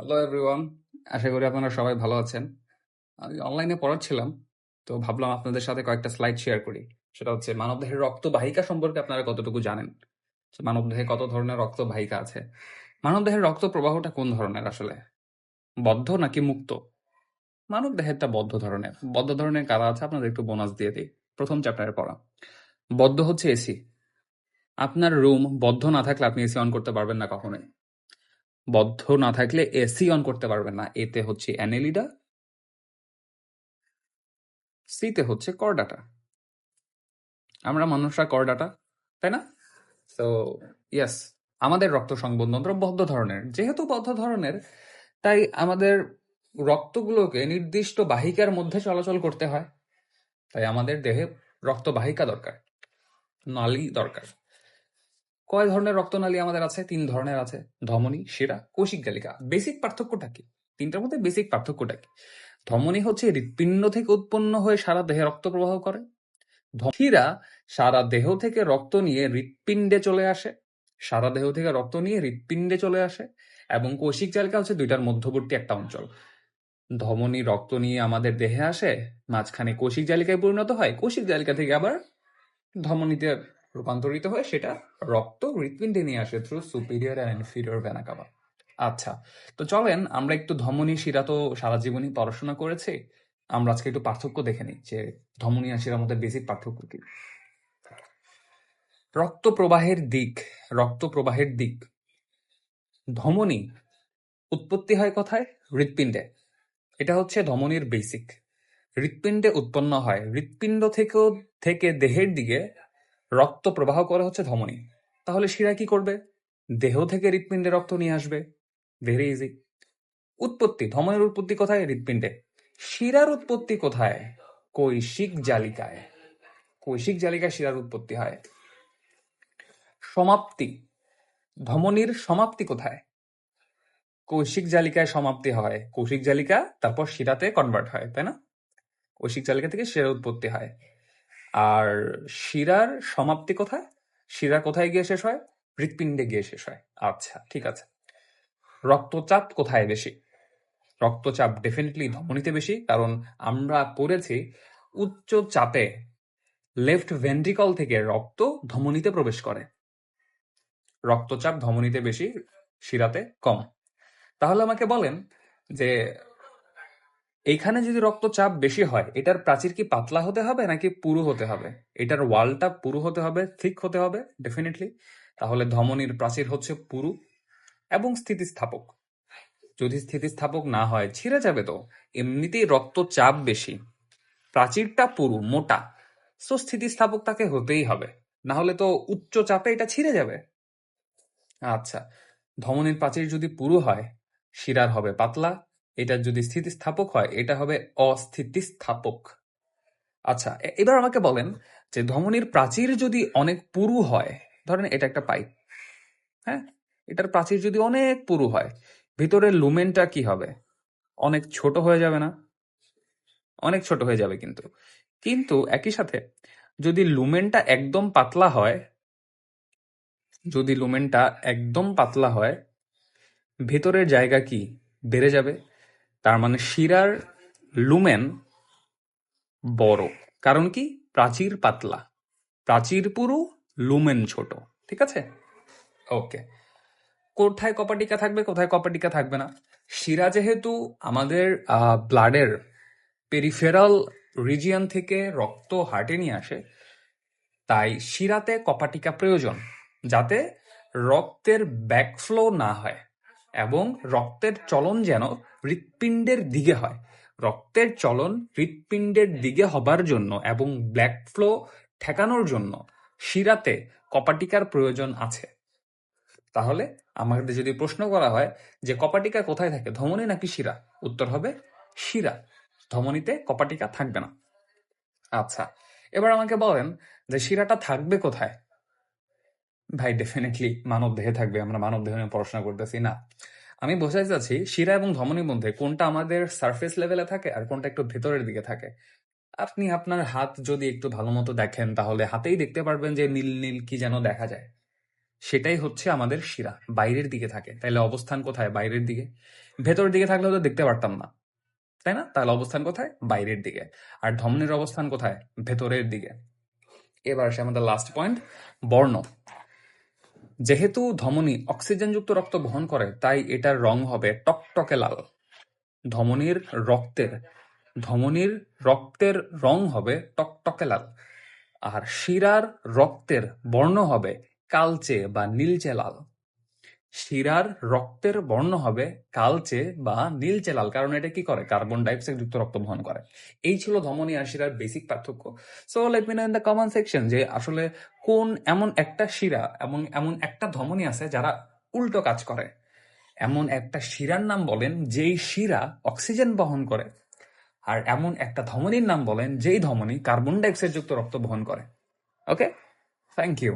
Hello everyone আশা করি আপনারা সবাই ভালো আছেন। আমি অনলাইনে পড়াচ্ছিলাম, তো ভাবলাম আপনাদের সাথে কয়েকটা স্লাইড শেয়ার করি। সেটা হচ্ছে, মানবদেহের রক্তবাহিকা সম্পর্কে আপনারা কতটুকু জানেন? মানবদেহে কত ধরনের রক্তবাহিকা আছে? মানবদেহের রক্ত প্রবাহটা কোন ধরনের আসলে? বদ্ধ নাকি মুক্ত? মানব মানবদেহেরটা বদ্ধ ধরনের। বদ্ধ ধরনের কারা আছে? আপনাদের একটু বোনাস দিয়ে দিই। প্রথম চ্যাপ্টারে পড়া। বদ্ধ হচ্ছে এসি আপনার রুম বদ্ধ না থাকলে আপনি এসি অন করতে পারবেন না কখনোই। বদ্ধ না থাকলে এসি অন করতে পারবেন না। এতে হচ্ছে অ্যানেলিডা সিতে হচ্ছে করডাটা আমরা মানুষরা করডাটা তাই না? তো ইয়েস আমাদের রক্ত সংবন্ধনটা বদ্ধ ধরনের। যেহেতু বদ্ধ ধরনের, তাই আমাদের রক্তগুলোকে নির্দিষ্ট বাহিকার মধ্যে চলাচল করতে হয়। তাই আমাদের দেহে রক্তবাহিকা দরকার, নালী দরকার। কয় ধরনের রক্তনালী আমাদের আছে? তিন ধরনের আছে। ধমনী শিরা কৌশিক জালিকা বেসিক পার্থক্যটা কি? তিনটার মধ্যে বেসিক পার্থক্যটা কি? ধমনী হচ্ছে হৃৎপিণ্ড থেকে উৎপন্ন হয়ে সারা দেহে রক্ত প্রবাহ করে। ধ- শিরা সারা দেহ থেকে রক্ত নিয়ে হৃৎপিণ্ডে চলে আসে। সারা দেহ থেকে রক্ত নিয়ে হৃৎপিণ্ডে চলে আসে এবং কৌশিক জালিকা হচ্ছে দুইটার মধ্যবর্তী একটা অঞ্চল। ধমনী রক্ত নিয়ে আমাদের দেহে আসে, মাঝখানে কৌশিক জালিকায় পরিণত হয়। কৌশিক জালিকা থেকে আবার ধমনীতে রূপান্তরিত হয়ে সেটা রক্ত হৃৎপিণ্ডে নিয়ে আসে through superior and inferior vena আচ্ছা তো চলেন আমরা একটু ধমনী শিরা তো সারা জীবনই পড়াশোনা করেছি, আমরা আজকে একটু পার্থক্য দেখে নিই যে ধমনী আর শিরার মধ্যে বেসিক পার্থক্য কি? রক্ত প্রবাহের দিক, রক্ত প্রবাহের দিক। ধমনী উৎপত্তি হয় কোথায়? হৃৎপিণ্ডে। এটা হচ্ছে ধমনীর বেসিক হৃৎপিণ্ডে উৎপন্ন হয়। হৃৎপিণ্ড থেকেও থেকে দেহের দিকে রক্ত প্রবাহ করে হচ্ছে ধমনী। তাহলে শিরা কি করবে? দেহ থেকে হৃৎপিণ্ডে রক্ত নিয়ে আসবে। ভেরি ইজি উৎপত্তি, ধমনের উৎপত্তি কোথায়? হৃৎপিণ্ডে। শিরার উৎপত্তি কোথায়? কৈশিক জালিকায়। কৈশিক জালিকায় শিরার উৎপত্তি হয়। সমাপ্তি। ধমনীর সমাপ্তি কোথায়? কৌশিক জালিকায় সমাপ্তি হয়। কৌশিক জালিকা, তারপর শিরাতে কনভার্ট হয়, তাই না? কৌশিক জালিকা থেকে শিরার উৎপত্তি হয়। আর শিরার সমাপ্তি কোথায়? শিরা কোথায় গিয়ে শেষ হয়? হৃৎপিণ্ডে গিয়ে শেষ হয়। আচ্ছা ঠিক আছে। রক্তচাপ কোথায় বেশি? রক্তচাপ ডেফিনেটলি ধমনীতে বেশি, কারণ আমরা পড়েছি উচ্চ চাপে লেফট ভেন্ট্রিকল থেকে রক্ত ধমনীতে প্রবেশ করে। রক্তচাপ ধমনীতে বেশি, শিরাতে কম। তাহলে আমাকে বলেন যে এইখানে যদি রক্তচাপ বেশি হয়, এটার প্রাচীর কি পাতলা হতে হবে নাকি পুরু হতে হবে? এটার ওয়ালটা পুরু হতে হবে, থিক হতে হবে ডেফিনেটলি তাহলে ধমনীর প্রাচীর হচ্ছে পুরু এবং স্থিতিস্থাপক। যদি স্থিতিস্থাপক না হয়, ছিঁড়ে যাবে তো? এমনিতেই রক্তচাপ বেশি। প্রাচীরটা পুরু, মোটা। সো স্থিতিস্থাপক তাকে হতেই হবে। না হলে তো উচ্চ চাপে এটা ছিঁড়ে যাবে। আচ্ছা ধমনীর প্রাচীর যদি পুরু হয়, শিরার হবে পাতলা এটা যদি স্থিতিস্থাপক হয়, এটা হবে অস্থিতিস্থাপক। আচ্ছা এবার আমাকে বলেন যে ধমনীর প্রাচীর যদি অনেক পুরু হয়, ধরেন এটা একটা পাইপ হ্যাঁ? এটার প্রাচীর যদি অনেক পুরু হয়, ভিতরের লুমেনটা কি হবে? অনেক ছোট হয়ে যাবে না? অনেক ছোট হয়ে যাবে কিন্তু। কিন্তু একই সাথে যদি লুমেনটা একদম পাতলা হয়, যদি লুমেনটা একদম পাতলা হয়, ভেতরের জায়গা কি বেড়ে যাবে? তার মানে শিরার লুমেন বড়। কারণ কি? প্রাচীর পাতলা। প্রাচীর পুরু, লুমেন ছোট। ঠিক আছে? ওকে। কোথায় কপাটিকা থাকবে, কোথায় কপাটিকা থাকবে না? শিরা যেহেতু আমাদের ব্লাডের পেরিফেরাল রিজিয়ান থেকে রক্ত হার্টে নিয়ে আসে, তাই শিরাতে কপাটিকা প্রয়োজন, যাতে রক্তের ব্যাকফ্লো না হয়। এবং রক্তের চলন যেন হৃৎপিণ্ডের দিকে হয়। রক্তের চলন হৃৎপিণ্ডের দিকে হবার জন্য এবং ব্ল্যাক ফ্লো ঠেকানোর জন্য শিরাতে কপাটিকার প্রয়োজন আছে। তাহলে আমাদের যদি প্রশ্ন করা হয় যে কপাটিকা কোথায় থাকে, ধমনী নাকি শিরা? উত্তর হবে শিরা। ধমনীতে কপাটিকা থাকবে না। আচ্ছা এবার আমাকে বলেন যে শিরাটা থাকবে কোথায়? ভাই ডেফিনেটলি মানব দেহে থাকবে, আমরা মানব দেহ নিয়ে পড়াশোনা করতেছি, না। আমি বোঝাতে চাচ্ছি, শিরা এবং ধমনীর মধ্যে কোনটা আমাদের সারফেস লেভেলে থাকে আর কোনটা একটু ভেতরের দিকে থাকে। আপনি আপনার হাত যদি একটু ভালো মতো দেখেন, তাহলে হাতেই দেখতে পারবেন যে নীল নীল কি যেন দেখা যায়। সেটাই হচ্ছে আমাদের শিরা, বাইরের দিকে থাকে। তাহলে অবস্থান কোথায়? বাইরের দিকে। ভেতরের দিকে থাকলে তো দেখতে পারতাম না। তাই না? তাহলে অবস্থান কোথায়? বাইরের দিকে। আর ধমনির অবস্থান কোথায়? ভেতরের দিকে। এবার আসে আমাদের লাস্ট পয়েন্ট বর্ণ। যেহেতু ধমনী অক্সিজেনযুক্ত রক্ত বহন করে, তাই এটার রং হবে টকটকে লাল। ধমনীর রক্তের ধমনীর রক্তের রং হবে টকটকে লাল। আর শিরার রক্তের বর্ণ হবে কালচে বা নীলচে লাল। শিরার রক্তের বর্ণ হবে কালচে বা নীলচে লাল, কারণ এটা কি করে? কার্বন ডাইঅক্সাইড যুক্ত রক্ত বহন করে। এই ছিল ধমনী আর শিরার বেসিক পার্থক্য। So let me know in the comment section যে আসলে কোন এমন একটা শিরা এবং এমন একটা ধমনী আছে যারা উল্টো কাজ করে। এমন একটা শিরার নাম বলেন যেই শিরা অক্সিজেন বহন করে আর এমন একটা ধমনীর নাম বলেন যেই ধমনী কার্বন ডাইঅক্সাইড যুক্ত রক্ত বহন করে। Okay thank you